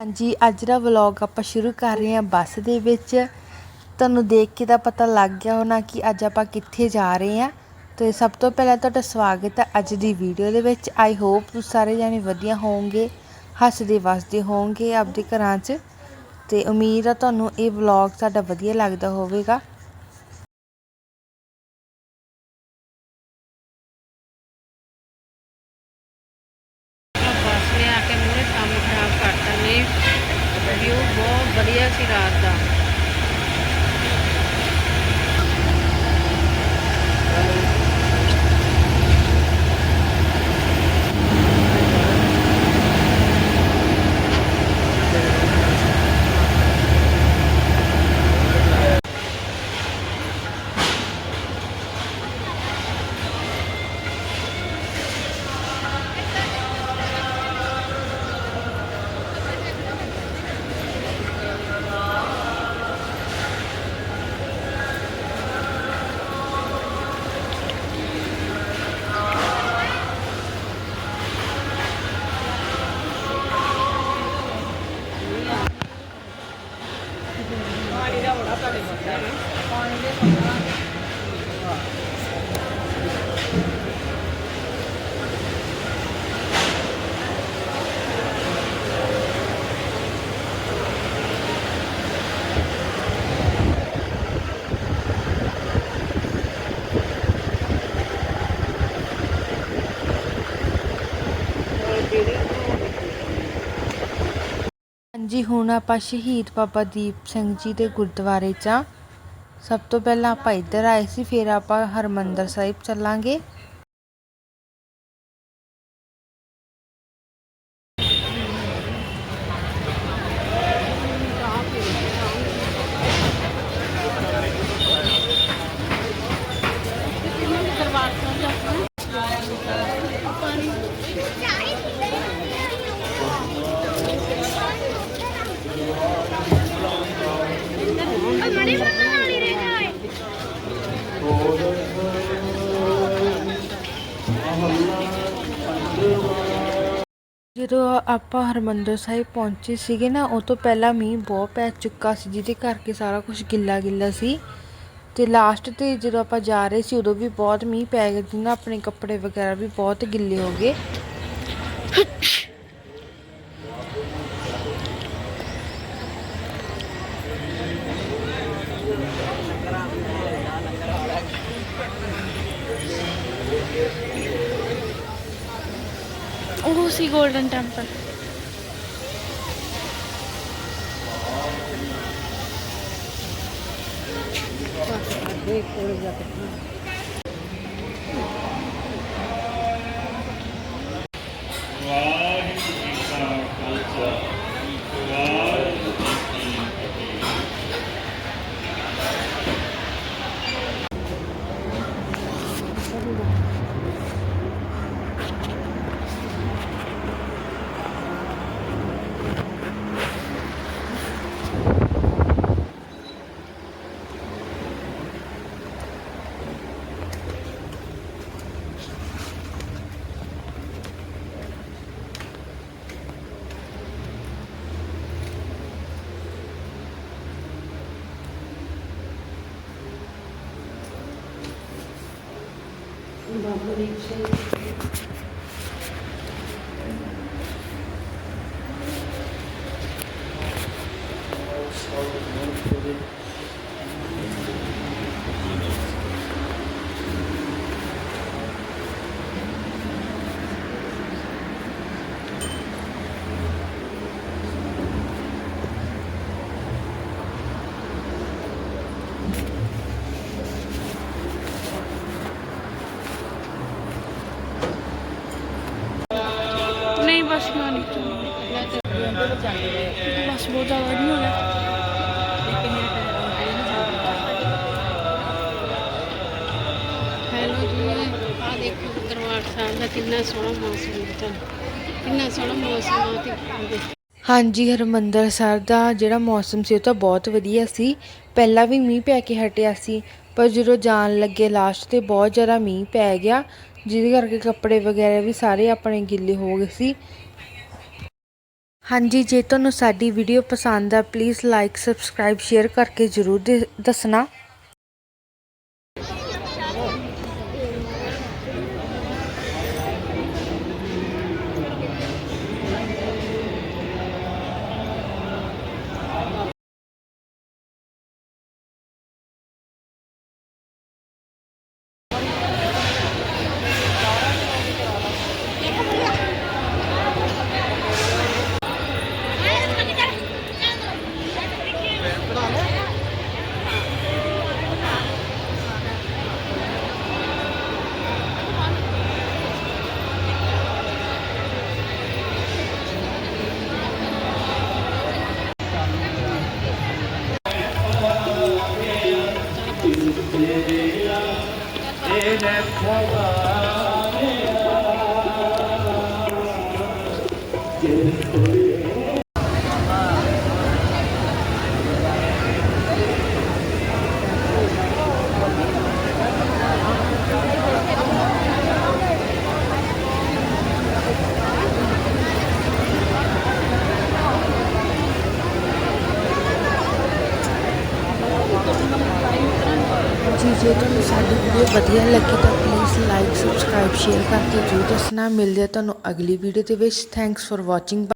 ਹਾਂਜੀ, ਅੱਜ ਦਾ ਵਲੌਗ ਆਪਾਂ ਸ਼ੁਰੂ ਕਰ ਰਹੇ ਹਾਂ ਬੱਸ ਦੇ ਵਿੱਚ। ਤੁਹਾਨੂੰ ਦੇਖ ਕੇ ਤਾਂ ਪਤਾ ਲੱਗ ਗਿਆ ਹੋਣਾ ਕਿ ਅੱਜ ਆਪਾਂ ਕਿੱਥੇ ਜਾ ਰਹੇ ਹਾਂ। ਤੇ ਸਭ ਤੋਂ ਪਹਿਲਾਂ ਤੁਹਾਡਾ ਸਵਾਗਤ ਹੈ ਅੱਜ ਦੀ ਵੀਡੀਓ ਦੇ ਵਿੱਚ। ਆਈ ਹੋਪ ਤੁਸੀਂ ਸਾਰੇ ਜਾਣੇ ਵਧੀਆ ਹੋਵੋਗੇ, ਹੱਸਦੇ ਵਸਦੇ ਹੋਵੋਗੇ ਆਪਦੇ ਘਰਾਂ 'ਚ। ਤੇ ਉਮੀਦ ਆ ਤੁਹਾਨੂੰ ਇਹ ਵਲੌਗ ਸਾਡਾ ਵਧੀਆ ਲੱਗਦਾ ਹੋਵੇਗਾ ਬੱਸ ਨੇ ਆ ਕੇ ਮੂਹਰੇ ਕੰਮ ਖਰਾਬ ਕਰਤਾ ਨੇ ਵਿਊ ਬਹੁਤ ਵਧੀਆ ਸੀ ਰਾਤ ਦਾ ਜੀ ਹੁਣ ਆਪਾਂ ਸ਼ਹੀਦ ਬਾਬਾ ਦੀਪ ਸਿੰਘ ਜੀ ਦੇ ਗੁਰਦੁਆਰੇ 'ਚ ਆ। ਸਭ ਤੋਂ ਪਹਿਲਾਂ ਆਪਾਂ ਇੱਧਰ ਆਏ ਸੀ, ਫਿਰ ਆਪਾਂ ਹਰਮੰਦਰ ਸਾਹਿਬ ਚੱਲਾਂਗੇ। ਜਦੋਂ ਆਪਾਂ ਹਰਮੰਦਰ ਸਾਹਿਬ ਪਹੁੰਚੇ ਸੀਗੇ ਨਾ, ਉਹ ਤੋਂ ਪਹਿਲਾਂ ਮੀਂਹ ਬਹੁਤ ਪੈ ਚੁੱਕਾ ਸੀ, ਜਿਹਦੇ ਕਰਕੇ ਸਾਰਾ ਕੁਝ ਗਿੱਲਾ ਗਿੱਲਾ ਸੀ। ਤੇ ਲਾਸਟ ਤੇ ਜਦੋਂ ਆਪਾਂ ਜਾ ਰਹੇ ਸੀ, ਉਦੋਂ ਵੀ ਬਹੁਤ ਮੀਂਹ ਪੈ ਗਿਆ ਨਾ, ਆਪਣੇ ਕੱਪੜੇ ਵਗੈਰਾ ਵੀ ਬਹੁਤ ਗਿੱਲੇ ਹੋ ਗਏ। ਉਹ ਸੀ 골ਡਨ ਟੈਂਪਲ ਨਹੀਂ ਬਸ ਮੈਂ ਨਹੀਂ ਬਸ ਬਹੁਤ ਜ਼ਿਆਦਾ ਨਹੀਂ ਹੋ ਗਿਆ। ਹੈਲੋ ਜੀ। ਆ ਦੇਖੋ ਦਰਬਾਰ ਸਾਹਿਬ ਦਾ ਕਿੰਨਾ ਸੋਹਣਾ ਮੌਸਮ ਹੈ ਕਿੰਨਾ ਸੋਹਣਾ ਮੌਸਮ ਆ ਤੇ ਆਹ ਦੇਖੋ। ਹਾਂਜੀ ਹਰਮੰਦਰ ਸਾਹਿਬ ਦਾ ਜਿਹੜਾ ਮੌਸਮ ਸੀ ਉਹ ਤਾਂ ਬਹੁਤ ਵਧੀਆ ਸੀ। ਪਹਿਲਾਂ ਵੀ ਮੀਂਹ ਪੈ ਕੇ ਹਟਿਆ ਸੀ ਪਰ ਜਦੋਂ ਜਾਣ ਲੱਗੇ ਲਾਸਟ ਤੇ ਬਹੁਤ ਜ਼ਿਆਦਾ ਮੀਂਹ ਪੈ ਗਿਆ ਜਿਹਦੇ ਕਰਕੇ ਕੱਪੜੇ ਵਗੈਰਾ ਵੀ ਸਾਰੇ ਆਪਣੇ ਗਿੱਲੇ ਹੋ ਗਏ ਸੀ। ਹਾਂਜੀ ਜੇ ਤੁਹਾਨੂੰ ਸਾਡੀ ਵੀਡੀਓ ਪਸੰਦ ਆ ਪਲੀਜ਼ ਲਾਈਕ ਸਬਸਕ੍ਰਾਈਬ ਸ਼ੇਅਰ ਕਰਕੇ ਜ਼ਰੂਰ ਦੱਸਣਾ। ਦੇ- ਦੱਸਣਾ ਜੀ, ਜੇ ਤੁਹਾਨੂੰ ਸਾਡੀ ਵੀਡੀਓ ਵਧੀਆ ਲੱਗੀ ਤਾਂ ਪਲੀਜ਼ ਲਾਈਕ ਸਬਸਕ੍ਰਾਈਬ ਸ਼ੇਅਰ ਕਰਕੇ ਜ਼ਰੂਰ ਦੱਸਣਾ। ਮਿਲਦੇ ਆ ਤੁਹਾਨੂੰ ਅਗਲੀ ਵੀਡੀਓ ਦੇ ਵਿੱਚ। Thanks for watching